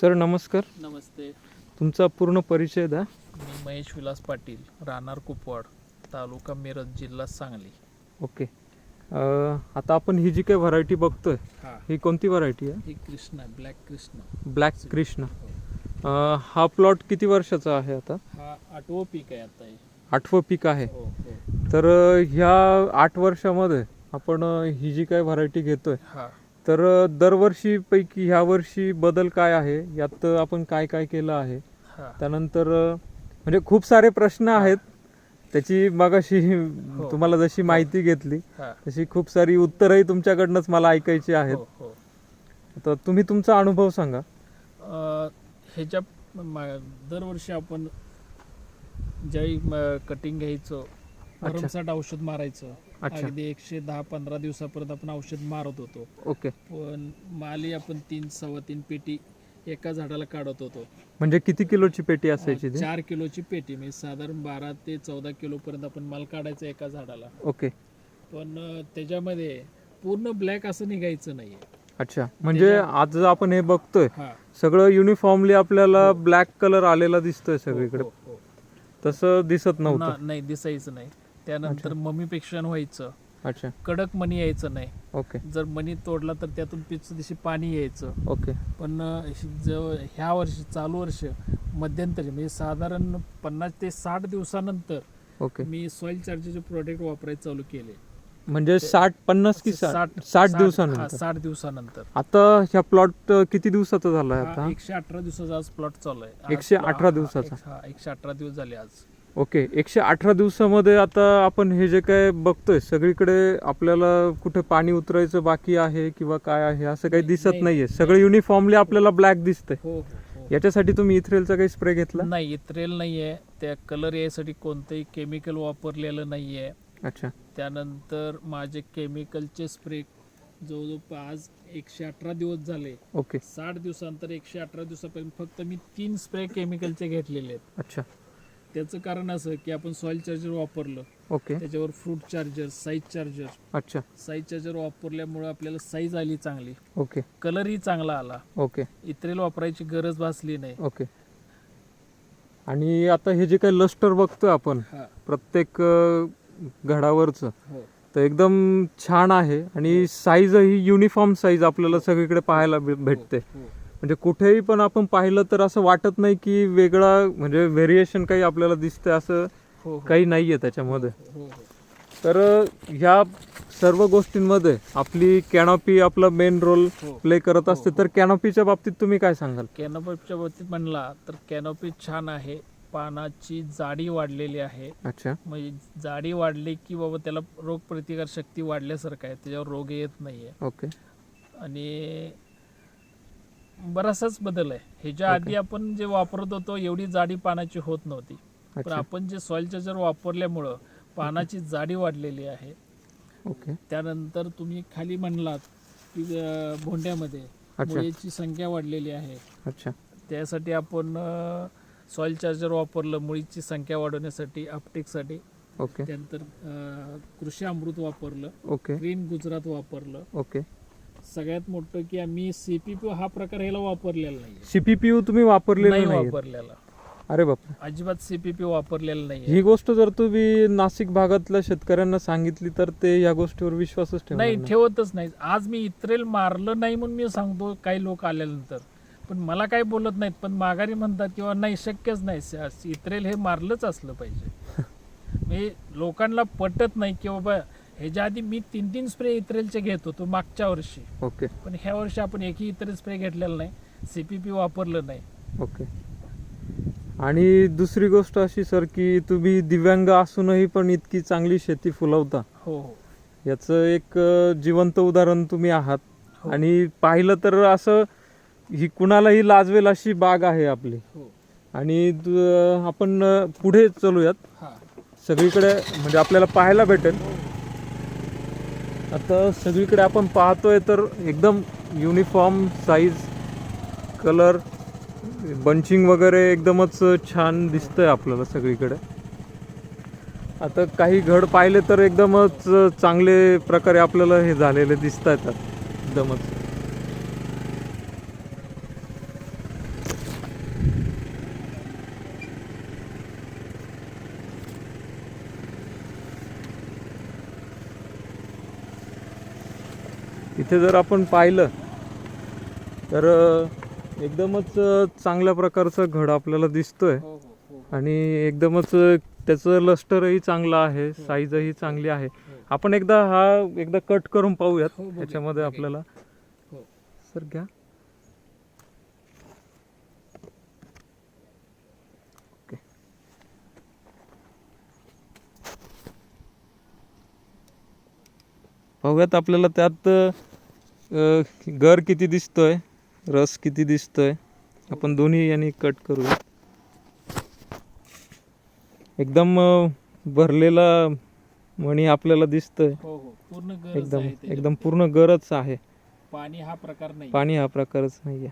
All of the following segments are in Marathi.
सर नमस्कार. नमस्ते. तुमचा पूर्ण परिचय द्या. मी महेश विलास पाटील राहणार कुपवाड तालुका मिरज जिल्हा सांगली. ओके. अं, आता आपण ही जी काही व्हरायटी बघतोय हा. ही कोणती व्हरायटी आहे? ही कृष्णा ब्लॅक कृष्णा. ब्लॅक कृष्ण. अं, हा प्लॉट किती वर्षाचा आहे आता? हा आठवं पीक आहे आता हे. आठवं पीक आहे. हो हो. तर अं, ह्या आठ वर्षामध्ये आपण अं, ही जी काही व्हरायटी घेतोय हा. तर दरवर्षीपैकी ह्या वर्षी बदल काय आहे? यात आपण काय काय केलं आहे? हा. त्यानंतर म्हणजे खूप सारे प्रश्न आहेत. त्याची मगाशी तुम्हाला जशी माहिती घेतली हा. तशी खूप सारी उत्तरही तुमच्याकडनंच मला ऐकायची आहेत. हो हो. तर तुम्ही तुमचा अनुभव सांगा. ह्याच्या दरवर्षी आपण ज्यावेळी कटिंग घ्यायचं भरमसाठ औषध मारायचं. अगदी एकशे दहा पंधरा दिवसापर्यंत आपण औषध मारत होतो. ओके. पण माली आपण तीन सव्वा तीन पेटी एका झाडाला काढत होतो. म्हणजे किती किलोची पेटी असायची ती? चार किलोची पेटी. म्हणजे साधारण बारा ते चौदा किलो पर्यंत आपण माल काढायचा एका झाडाला. ओके. पण अं, त्याच्यामध्ये पूर्ण ब्लॅक असं निघायचं नाहीये. अच्छा. म्हणजे आज आपण हे बघतोय हा. सगळं युनिफॉर्मली आपल्याला ब्लॅक कलर आलेला दिसतोय सगळीकडे. हो, हो, हो. तसं दिसत नव्हतं. ना- नाही दिसायचं नाही. त्यानंतर ममी पेक्षा व्हायचं. अच्छा. कडक मणी यायचं नाही. ओके. जर मणी तोडला तर त्यातून पिच दिशी पाणी यायचं. ओके. पण ह्या वर्षी चालू वर्ष मध्यंतरी म्हणजे साधारण पन्नास ते साठ दिवसानंतर ओके. मी सॉइल चार्जरचे प्रोडक्ट वापरायला चालू केले. म्हणजे साठ पन्नास की साठ? साठ दिवसानंतर. साठ दिवसानंतर. आता ह्या प्लॉट किती दिवसाचा झालाय हा आता? एकशे अठरा दिवसाचा आज प्लॉट चालू आहे. 118 हा, दिवसाचा. एक- एकशे अठरा दिवस झाले आज. ओके एकशे अठरा दिवसामध्ये आता आपण हे जे काय बघतोय सगळीकडे आपल्याला कुठे पाणी उतरायचं बाकी आहे किंवा काय आहे असं काही दिसत नाही, नाहीये. सगळं युनिफॉर्मली आपल्याला ब्लॅक दिसतंय. हो हो हो. याच्यासाठी तुम्ही इथ्रेलचा काही स्प्रे घेतला? नाही इत्रेल नाहीये. त्या कलर यासाठी कोणतंही केमिकल वापरलेलं नाहीये. अच्छा. त्यानंतर माझे केमिकलचे स्प्रे जवळजवळ आज एकशे अठरा दिवस झाले. ओके. साठ दिवसानंतर एकशे अठरा दिवसापर्यंत फक्त मी तीन स्प्रे केमिकलचे घेतलेले आहेत. अच्छा. त्याचं कारण असं की आपण सॉइल चार्जर वापरलं. ओके. त्याच्यावर फ्रूट चार्जर साईज चार्जर अच्छा. साईज चार्जर वापरल्यामुळे आपल्याला साईज आली चांगली. ओके. कलरही चांगला आला. ओके. इत्रेल वापरायची गरज भासली नाही. ओके. आणि आता हे जे काही लस्टर बघतोय आपण हा. प्रत्येक अं, घडावरचं हो. तर एकदम छान आहे आणि साईज ही युनिफॉर्म साईज आपल्याला सगळीकडे पाहायला भे- भेटते. हो, हो. म्हणजे कुठेही पण आपण पाहिलं तर असं वाटत नाही की वेगळा म्हणजे व्हेरिएशन काही आपल्याला दिसतंय असं हो, हो. काही नाहीये त्याच्यामध्ये. हो, हो. तर ह्या सर्व गोष्टींमध्ये आपली कॅनॉपी आपला मेन रोल हो. प्ले करत असते तर कॅनॉपीच्या बाबतीत तुम्ही काय सांगाल? कॅनोपीच्या बाबतीत म्हणला तर कॅनोपी छान आहे पानाची जाडी वाढलेली आहे. अच्छा. म्हणजे जाडी वाढली की बाबा त्याला रोगप्रतिकार शक्ती वाढल्यासारखं आहे त्याच्यावर रोग येत नाहीये. ओके. आणि बराचसाच बदल आहे. ह्याच्या आधी आपण जे वापरत होतो एवढी जाडी पानाची होत नव्हती. पण आपण जे सॉइल चार्जर वापरल्यामुळं पानाची जाडी वाढलेली आहे. ओके. त्यानंतर तुम्ही खाली म्हणलात की भोंड्यामध्ये. मुळीची संख्या वाढलेली आहे. अच्छा. त्यासाठी आपण सॉइल चार्जर वापरलं मुळीची संख्या वाढवण्यासाठी अपटेकसाठी. ओके. त्यानंतर कृषी अमृत वापरलं. ओके. ग्रीन गुजरात वापरलं. ओके. सगळ्यात मोठं की आम्ही सीपीपी हा प्रकार ह्याला वापरलेला नाही सीपीपीयू तुम्ही वापरलेलं नाही नाही वापरलेला. अरे बापरे अजिबात सीपीपी वापरलेला नाही ही गोष्ट जर तुम्ही नाशिक भागातल्या शेतकऱ्यांना सांगितली तर ते या गोष्टीवर विश्वासच ठेवणार नाही. ठेवतच नाही. आज मी इत्रेल मारलं नाही म्हणून मी सांगतो काही लोक आल्यानंतर. पण मला काही बोलत नाहीत पण माघारी म्हणतात किंवा नाही शक्यच नाही. इत्रेल हे मारलंच असलं पाहिजे. म्हणजे लोकांना पटत नाही की बाबा ह्याच्या आधी मी तीन तीन स्प्रे इत्रेलचे घेत होतो मागच्या वर्षी. ओके. पण ह्या वर्षी आपण एकही इतर स्प्रे घेतलेला नाही. सीपीपी वापरलं नाही. ओके. आणि दुसरी गोष्ट अशी सर की तुम्ही दिव्यांग असूनही पण इतकी चांगली शेती फुलवता. हो. हो याचं एक जिवंत उदाहरण तुम्ही आहात. हो. आणि पाहिलं तर असं ही कुणालाही लाजवेल अशी बाग आहे आपली. हो. आणि दु- आपण पुढे चलूयात. हा. सगळीकडे म्हणजे आपल्याला पाहायला भेटेल. आता सगळीकडे आपण पाहतोय तर एकदम युनिफॉर्म साईज कलर बंचिंग वगैरे एकदमच छान दिसतंय आपल्याला सगळीकडे. आता काही घड पाहिले तर एकदमच चांगले प्रकारे आपल्याला हे झालेले दिसत आहेत एकदमच. इथे जर आपण पाहिलं तर एकदमच चांगल्या प्रकारचं घड आपल्याला दिसतोय. हो हो हो. आणि एकदमच त्याचं लस्टरही चांगलं आहे साईजही चांगली आहे. आपण एकदा हा एकदा कट करून पाहूयात बघूया. आपल्याला. सर घ्या. पाहूयात आपल्याला त्यात गर किती दिसतोय? रस किती दिसतोय? आपण दोन्ही यांनी कट करूया. एकदम भरलेला मणी आपल्याला दिसतोय. हो हो. पूर्ण गरज एकदम आहे त्याच्यात. एकदम पूर्ण गरच आहे. पाणी हा प्रकार नाही पाणी हा प्रकारच नाहीये.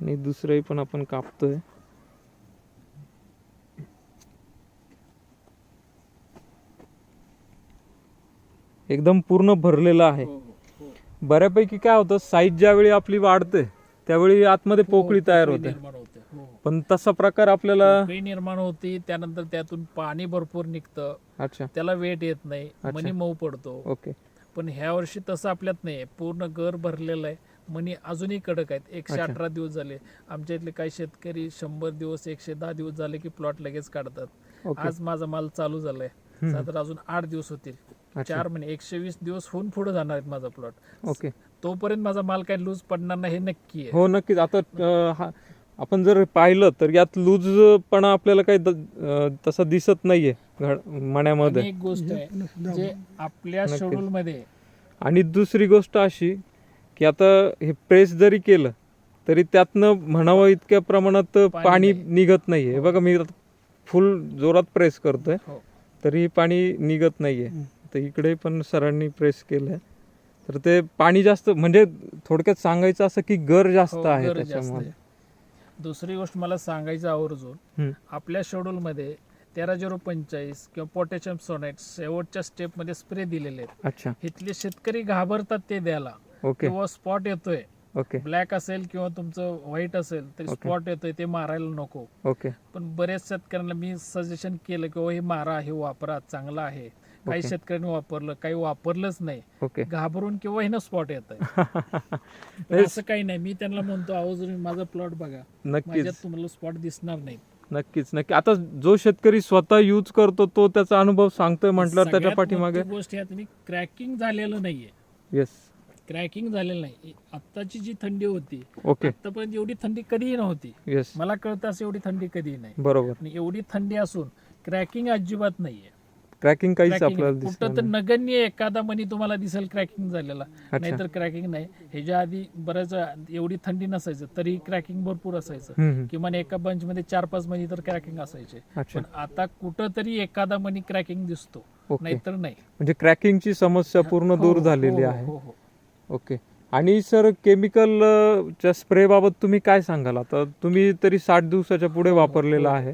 आणि दुसरंही पण आपण कापतोय. एकदम पूर्ण भरलेलं आहे. हो हो. बऱ्यापैकी काय होतं साईज ज्यावेळी आपली वाढते त्यावेळी आतमध्ये पोकळी तयार होते. निर्माण होते हो. पण तसा प्रकार आपल्याला पोकळी निर्माण होते त्यानंतर त्यातून पाणी भरपूर निघतं. अच्छा. त्याला वेट येत नाही अच्छा. मनी मऊ पडतो. ओके. पण ह्या वर्षी तसं आपल्यात नाही पूर्ण घर भरलेलं आहे. मनी अजूनही कडक आहेत. एकशे अच्छा. अठरा दिवस झाले. आमच्या इथले काही शेतकरी शंभर दिवस एकशे दहा दिवस झाले की प्लॉट लगेच काढतात. ओके. आज माझा माल चालू झालाय. हम्म. साधारण अजून आठ दिवस होतील. चार महिने एकशे वीस दिवस होऊन पुढे जाणार आहेत माझा प्लॉट ओके. तोपर्यंत माझा माल काही लूज पडणार नाही हे नक्की आहे. हो नक्कीच. आता आपण जर पाहिलं तर यात लूजपणा आपल्याला काही तसा दिसत नाहीये घड- मण्यामध्ये. आणि एक गोष्ट आहे जे आपल्या. शेड्यूल मध्ये आणि दुसरी गोष्ट अशी की आता हे प्रेस जरी केलं तरी त्यातनं म्हणावं इतक्या प्रमाणात पाणी. निघत नाहीये. बघा मी फुल जोरात प्रेस करतोय. हो. तरी पाणी निघत नाहीये. तर इकडे पण सरांनी प्रेस केलंय. तर ते पाणी जास्त म्हणजे थोडक्यात सांगायचं असं की गर जास्त हो, आहे गरज जास्त त्याच्यामध्ये आहे. दुसरी गोष्ट मला सांगायचं आवर्जून. आपल्या शेड्यूल मध्ये तेरा झिरो पंचेचाळीस किंवा पोटॅशियम सोनाईट शेवटच्या स्टेपमध्ये स्प्रे दिलेले आहेत. अच्छा. इथले शेतकरी घाबरतात ते द्यायला. ओके. किंवा स्पॉट येतोय. ओके. ब्लॅक असेल किंवा तुमचं व्हाईट असेल तरी. स्पॉट येतोय ते मारायला नको. ओके. पण बऱ्याच शेतकऱ्यांना मी सजेशन केलं की "हो, हे मारा हे वापरा चांगलं आहे. काही. शेतकऱ्यांनी वापरलं काही वापरलंच नाही. घाबरून किंवा हे स्पॉट येत आहे असं काही नाही. मी त्यांना म्हणतो जर माझा प्लॉट बघा नक्कीच. माझ्यात तुम्हाला स्पॉट दिसणार नाही नक्कीच नक्की. आता जो शेतकरी स्वतः यूज करतो तो त्याचा अनुभव सांगतोय म्हटल्यावर त्याच्या पाठीमागे. गोष्ट क्रॅकिंग झालेलं नाहीये. येस क्रॅकिंग झालेलं नाही. आत्ताची जी थंडी होती ओके आतापर्यंत एवढी थंडी कधीही नव्हती. येस मला कळतं असं एवढी थंडी कधीही नाही. बरोबर. एवढी थंडी असून क्रॅकिंग अजिबात नाहीये. क्रॅकिंग काहीच आपल्याला कुठं तर नाही. नगण्य एखादा मनी तुम्हाला दिसेल क्रॅकिंग झालेला. अच्छा. नाहीतर क्रॅकिंग नाही. ह्याच्या आधी बऱ्याच एवढी थंडी नसायचं तरी क्रॅकिंग भरपूर असायचं. किमान एका बंच मध्ये चार पाच मनी तर क्रॅकिंग असायचे. अच्छा. पण आता कुठं तरी एखादा मनी क्रॅकिंग दिसतो. ओके. नाहीतर नाही. म्हणजे क्रॅकिंगची समस्या पूर्ण हो, दूर हो, झालेली हो, आहे. हो, हो. ओके. आणि सर केमिकल च्या स्प्रे बाबत तुम्ही काय सांगाल? आता तुम्ही तरी साठ दिवसाच्या पुढे वापरलेला. आहे.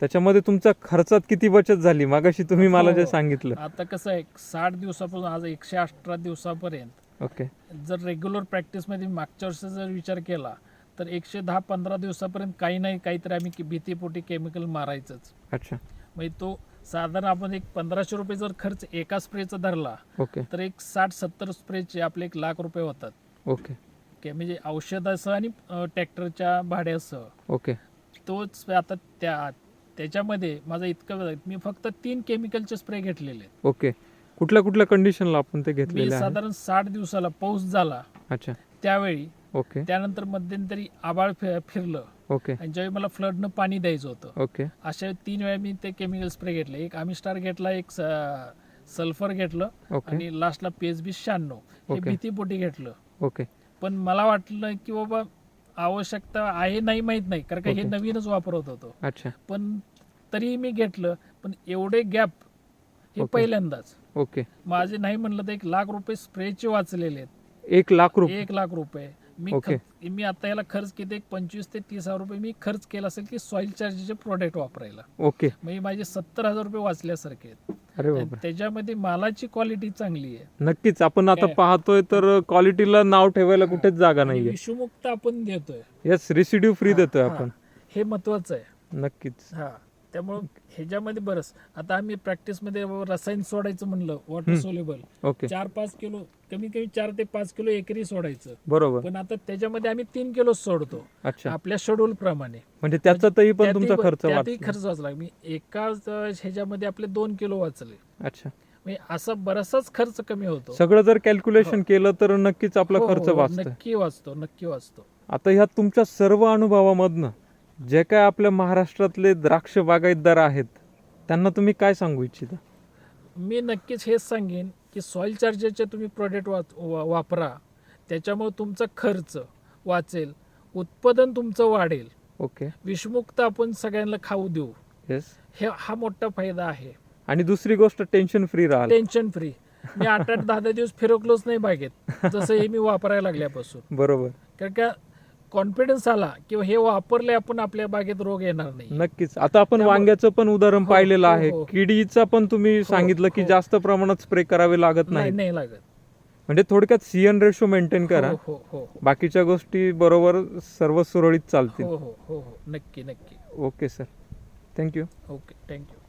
त्याच्यामध्ये तुमच्या खर्चात किती बचत झाली? मागाशी तुम्ही मला हो, जे हो. सांगितलं. आता कसं आहे साठ दिवसापासून आज एकशे अठरा दिवसापर्यंत ओके. जर रेग्युलर प्रॅक्टिसमध्ये मागच्या वर्षी जर विचार केला तर एकशे दहा पंधरा दिवसापर्यंत काही नाही काहीतरी आम्ही भीतीपोटी केमिकल मारायचंच. अच्छा. म्हणजे तो साधारण आपण एक पंधराशे रुपये जर खर्च एका स्प्रेचा धरला ओके. तर एक साठ सत्तर स्प्रेचे आपले एक लाख रुपये होतात. ओके. के म्हणजे औषधासह आणि ट्रॅक्टरच्या भाड्यासह. ओके. तोच आता त्या त्याच्यामध्ये माझं इतकं वेळ मी फक्त तीन केमिकलचे स्प्रे घेतलेले आहेत. ओके. कुठल्या कुठल्या कंडिशनला आपण ते मी घेतलेले आहे? साधारण साठ दिवसाला पाऊस झाला. अच्छा. त्यावेळी ओके. त्यानंतर मध्यंतरी आबाळ फि- फिरलं. ओके. आणि ज्यावेळी मला फ्लडनं पाणी द्यायचं होतं ओके. अशा तीन वेळा मी ते केमिकल स्प्रे घेतले. एक आम्ही स्टार घेतला एक सल्फर घेतलं ओके. आणि लास्टला पीएचबी शहाण्णव. हे ओके. भीतीपोटी घेतलं. ओके. पण मला वाटलं की बाबा आवश्यकता आहे नाही माहीत नाही. कारण का हे. नवीनच वापरत होतो. अच्छा. पण तरीही मी घेतलं पण एवढे गॅप हे. पहिल्यांदाच. ओके. माझे नाही म्हणलं तर एक लाख रुपये स्प्रेचे वाचलेले आहेत. एक लाख रुपये. एक लाख रुपये. मी. ख- मी आता याला खर्च किती एक पंचवीस ते तीस हजार रुपये मी खर्च केला असेल की सॉइल चार्जेसचे प्रोडक्ट वापरायला. ओके. म्हणजे माझे सत्तर हजार रुपये वाचल्यासारखे आहेत. अरे बापरे. त्याच्यामध्ये मालाची क्वालिटी चांगली आहे. नक्कीच आपण आता काय? पाहतोय तर क्वालिटीला नाव ठेवायला कुठेच जागा आणि नाहीये. विषमुक्त आपण देतोय येस रेसिड्यू फ्री देतोय हा. आपण. हे महत्वाचं आहे. नक्कीच. हा. त्यामुळं ह्याच्यामध्ये बरंच. आता आम्ही प्रॅक्टिसमध्ये रसायन सोडायचं म्हणलं वॉटर. Soluble okay. चार पाच किलो कमीत कमी चार ते पाच किलो एकरी सोडायचं. बरोबर. पण आता त्याच्यामध्ये आम्ही तीन किलो सोडतो. अच्छा. आपल्या शेड्यूल प्रमाणे. म्हणजे त्याच्यातही पण त्यातही तुमचा खर्च त्यातही वाचतो. खर्च वाचला. मी एकाच ह्याच्यामध्ये आपले दोन किलो वाचले. अच्छा. म्हणजे असा बराचसाच खर्च कमी होतो. सगळं जर कॅल्क्युलेशन केलं तर नक्कीच आपला हो, खर्च हो, वाचतोय. नक्की वाचतो नक्की वाचतो. आता ह्या तुमच्या सर्व अनुभवामधनं जे काय आपल्या महाराष्ट्रातले द्राक्ष बागायतदार आहेत त्यांना तुम्ही काय सांगू इच्छिता? मी नक्कीच हेच सांगेन की सॉइल चार्जरचे तुम्ही प्रोडक्ट वापरा. त्याच्यामुळे तुमचा खर्च वाचेल उत्पादन तुमचं वाढेल. ओके. विषमुक्त आपण सगळ्यांना खाऊ देऊ. येस हे हा मोठा फायदा आहे. आणि दुसरी गोष्ट टेन्शन फ्री राहाल. टेन्शन फ्री मी आठ आठ दहा दहा दिवस फिरकलोच नाही बागेत. जसं हे मी वापरायला लागल्यापासून. बरोबर. कारण का कॉन्फिडन्स आला किंवा हे वापरले आपण आपल्या बागेत रोग येणार नाही. नक्कीच. आता आपण त्यामुळे- वांग्याचं पण उदाहरण हो, पाहिलेलं हो, आहे. हो. किडीचा पण तुम्ही सांगितलं की हो. जास्त प्रमाणात स्प्रे करावे लागत नाही नाही नाही लागत. म्हणजे थोडक्यात सीएन रेशो मेंटेन करा. हो हो हो. बाकीच्या गोष्टी बरोबर सर्व सुरळीत हो चालतील. हो हो हो नक्की नक्की. Okay sir. Thank you okay thank you